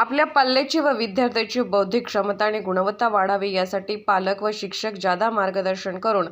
आपल्या पाल्याची व विद्यार्थ्याची बौद्धिक क्षमता आणि गुणवत्ता वाढावी यासाठी पालक व शिक्षक जादा मार्गदर्शन करून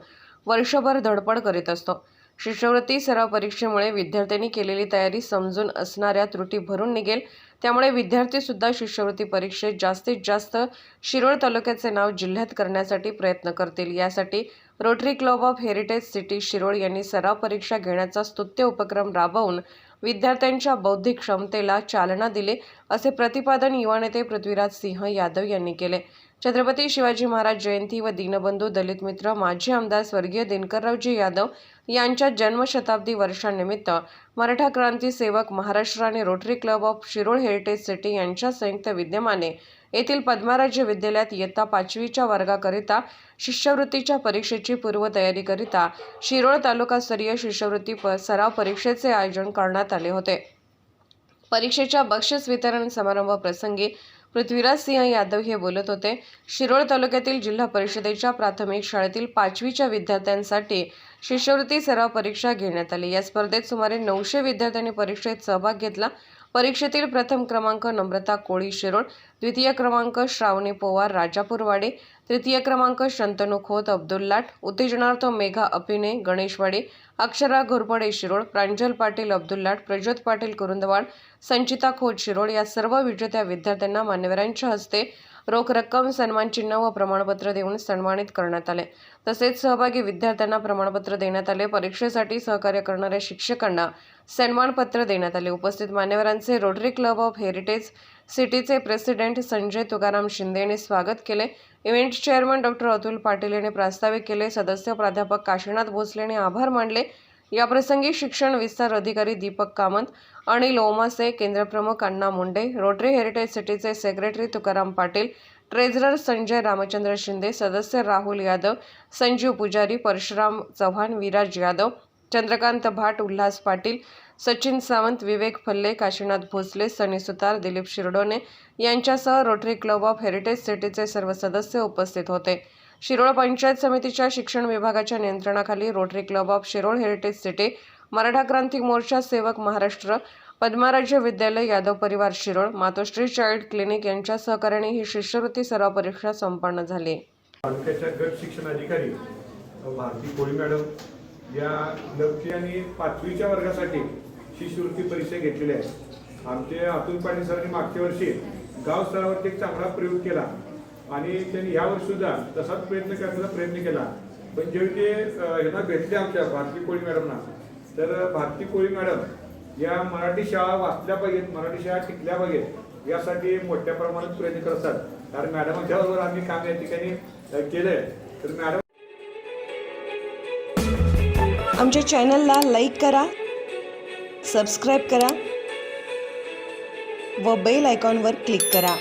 वर्षभर धडपड करीत असतो. शिष्यवृत्ती सराव परीक्षेमुळे विद्यार्थ्यांनी केलेली तयारी समजून असणाऱ्या त्रुटी भरून निघेल. त्यामुळे विद्यार्थीसुद्धा शिष्यवृत्ती परीक्षेत जास्तीत जास्त शिरोळ तालुक्याचे नाव जिल्ह्यात करण्यासाठी प्रयत्न करतील. यासाठी Rotary Club of Heritage City Shirol यांनी सराव परीक्षा घेण्याचा स्तुत्य उपक्रम राबवून विद्यार्थ्यांच्या बौद्धिक क्षमतेला चालना दिले असे प्रतिपादन युवा नेते पृथ्वीराज सिंह यादव यांनी केले. छत्रपती शिवाजी महाराज जयंती व दीनबंधू दलित मित्र माजी आमदार स्वर्गीय दिनकररावजी यादव यांच्या जन्मशताब्दी वर्षानिमित्त मराठा क्रांती सेवक महाराष्ट्र आणि Rotary Club of Shirol Heritage City यांच्या संयुक्त विद्यमाने येथील पद्माराज्य विद्यालयात इयत्ता पाचवीच्या वर्गाकरिता शिष्यवृत्तीच्या परीक्षेची पूर्वतयारीकरिता शिरोळ तालुकास्तरीय शिष्यवृत्ती प सराव परीक्षेचे आयोजन करण्यात आले होते. परीक्षेच्या बक्षीस वितरण समारंभ प्रसंगी पृथ्वीराज सिंह यादव हे बोलत होते. शिरोळ तालुक्यातील जिल्हा परिषदेच्या प्राथमिक शाळेतील पाचवीच्या विद्यार्थ्यांसाठी शिष्यवृत्ती सराव परीक्षा घेण्यात आली. या स्पर्धेत सुमारे नऊशे विद्यार्थ्यांनी परीक्षेत सहभाग घेतला. परीक्षेतील प्रथम क्रमांक नम्रता कोळी शिरोळ द्वितीय क्रमांक श्रावणी पोवार राजापूरवाडे तृतीय क्रमांक शंतनू खोत अब्दुल लाट उत्तेजनार्थ मेघा अपिने गणेशवाडे अक्षरा घोरपडे शिरोळ प्रांजल पाटील अब्दुल लाट प्रज्योत पाटील कुरुंदवाड संचिता खोत शिरोळ या सर्व विजेत्या विद्यार्थ्यांना मान्यवरांच्या हस्ते रोख रक्कम सन्मानचिन्ह व प्रमाणपत्र देऊन सन्मानित करण्यात आले. तसेच सहभागी विद्यार्थ्यांना प्रमाणपत्र देण्यात आले. परीक्षेसाठी सहकार्य करणाऱ्या शिक्षकांना सन्मानपत्र देण्यात आले. उपस्थित मान्यवरांचे रोटरी क्लब ऑफ हेरिटेज सिटीचे प्रेसिडेंट संजय तुकाराम शिंदे यांनी स्वागत केले. Event chairman doctor Atul Patil यांनी प्रास्ताविक केले. सदस्य प्राध्यापक काशीनाथ भोसले यांनी आभार मानले. याप्रसंगी शिक्षण विस्तार अधिकारी दीपक कामत अनिल ओमासे केंद्रप्रमुख अण्णा मुंडे रोटरी हेरिटेज सिटीचे सेक्रेटरी तुकाराम पाटील ट्रेझरर संजय रामचंद्र शिंदे सदस्य राहुल यादव संजीव पुजारी परशुराम चव्हाण विराज यादव चंद्रकांत भाट उल्हास पाटील सचिन सावंत विवेक फल्ले काशीनाथ भोसले सनी सुतार दिलीप शिरडोने यांच्यासह रोटरी क्लब ऑफ हेरिटेज सिटीचे सर्व सदस्य उपस्थित होते. शिरोळ पंचायत समितीच्या शिक्षण विभागाच्या नियंत्रणाखाली Rotary Club of Shirol Heritage City Maratha Kranti Morcha सेवक महाराष्ट्र पद्माराज्य विद्यालय यादव परिवार शिरोळ मातोश्री चाइल्ड क्लिनिक यांच्या सहकार्याने ही शिष्यवृत्ती सराव परीक्षा संपन्न झाली. तालुक्याच्या गट शिक्षण अधिकारी भारती कोळी मॅडम या नववी आणि पाचवीच्या वर्गासाठी शिष्यवृत्ती परीक्षा घेतलेल्या आहे आमचे अतुल पाटील सरांनी मागच्या वर्षी गाव स्तरावरती एक चांगला प्रयोग केला. आणि त्यांनी यावर सुद्धा तसाच प्रयत्न करण्याचा प्रयत्न केला. पण जेव्हा ते ह्यांना भेटले आमच्या भारती कोळी मॅडमना तर भारती कोळी मॅडम या मराठी शाळा वाचल्या पाहिजेत मराठी शाळा टिकल्या पाहिजेत यासाठी मोठ्या प्रमाणात प्रयत्न करत असतात कारण मॅडमांच्या बरोबर आम्ही काम या ठिकाणी केलंय. तर मॅडम आमच्या चॅनलला लाईक करा सबस्क्राईब करा व बेल आयकॉनवर क्लिक करा.